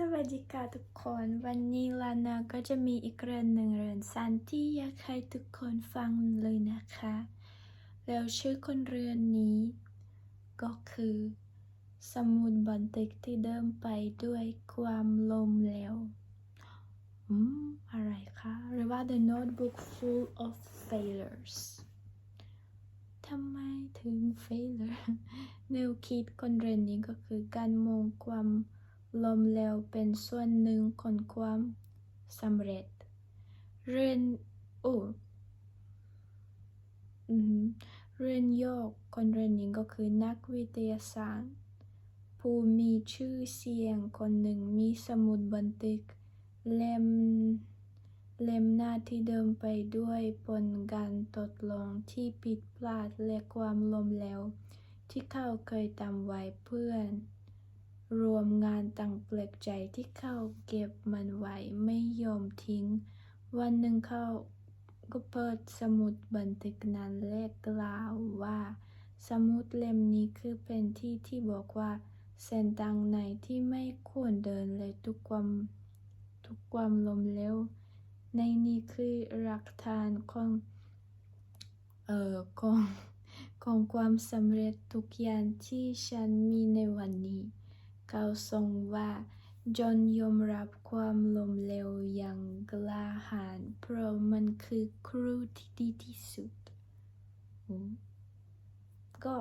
สวัสดีค่ะทุกคน วันนี้ลานาก็จะมีอีกเรื่องหนึ่งเรื่องสั้นที่อยากให้ทุกคนฟังเลยนะคะ แล้วชื่อคนเรือนนี้ ก็คือ สมุดบันทึกที่เดิมไปด้วยความลมเหลวอืมอะไรคะหรือว่า The Notebook Full of Failures ทำไมถึง failure แนวคิดคนเรียนนี้ก็คือการมองความ ล้มเหลวเป็นส่วนหนึ่งของความสำเร็จ เรียนโอ้อืมเรียนโยกคนเรียนนี้ก็คือนักวิทยาศาสตร์ ผู้มีชื่อเสียงคนหนึ่งมีสมุดบันทึก เล่มเล่มหน้าที่เดิมไปด้วยผลการทดลองที่ผิดพลาดและความล้มเหลวที่เขาเคยทำไว้เพื่อน รวมงานต่างแปลกใจที่เขาเก็บมันไว้ไม่ยอมทิ้ง วันหนึ่งเขาก็เปิดสมุดบันทึกนั้นและกล่าวว่า สมุดเล่มนี้คือเป็นที่ที่บอกว่า เส้นทางไหนที่ไม่ควรเดินและทุกความทุกความลมเหลวในนี้คือหลักฐานของเอ่อของของความสำเร็จทุกอย่างที่ฉันมีในวันนี้ เขาทรงว่า จนยอมรับความล้มเหลวอย่างกล้าหาญเพราะมันคือครูที่ดีที่สุด ก็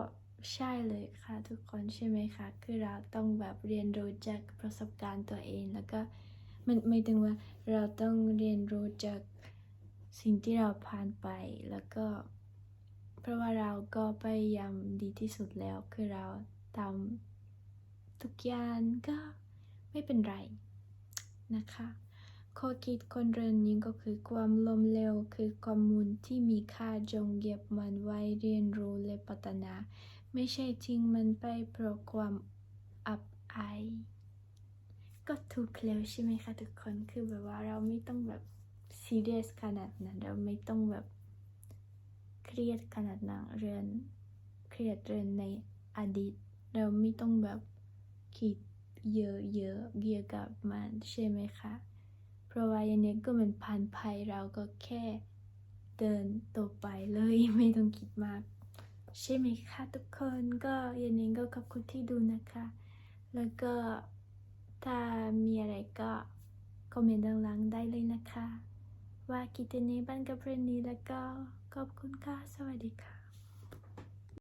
ใช่เลยค่ะทุกคนใช่ไหมคะคือเราต้องแบบเรียนรู้จากประสบการณ์ตัวเอง แล้วก็มันไม่ถึงว่าเราต้องเรียนรู้จากสิ่งที่เราผ่านไปแล้วก็ เพราะว่าเราก็พยายามดีที่สุดแล้วคือเราทำ ทุกอย่างก็ไม่เป็นไรนะคะข้อคิดคนเรียนนี้ก็คือความล้มเหลวคือข้อมูลที่มีค่าจงเก็บมันไว้เรียนรู้และพัฒนา ไม่ใช่ทิ้งมันไปเพราะความอับอายก็ถูกแล้วใช่ไหมคะทุกคนคือแบบว่าเราไม่ต้องแบบซีเรียสขนาดนั้นเราไม่ต้องแบบเครียดขนาดนั้นเรียนเครียดเรียนในอดีต เราไม่ต้องแบบ คิดเยอะๆเกี่ยวกับมันใช่ไหมคะ เพราะว่าอย่างนี้ก็มันผ่านไปเราก็แค่เดินต่อไปเลยไม่ต้องคิดมาก ใช่ไหมคะทุกคนก็อย่างนี้ก็ขอบคุณที่ดูนะคะ แล้วก็ถ้ามีอะไรก็คอมเมนต์ด้านล่างได้เลยนะคะ ว่าคิดยังไงบ้างกับเรื่องนี้แล้วก็ขอบคุณค่ะ สวัสดีค่ะ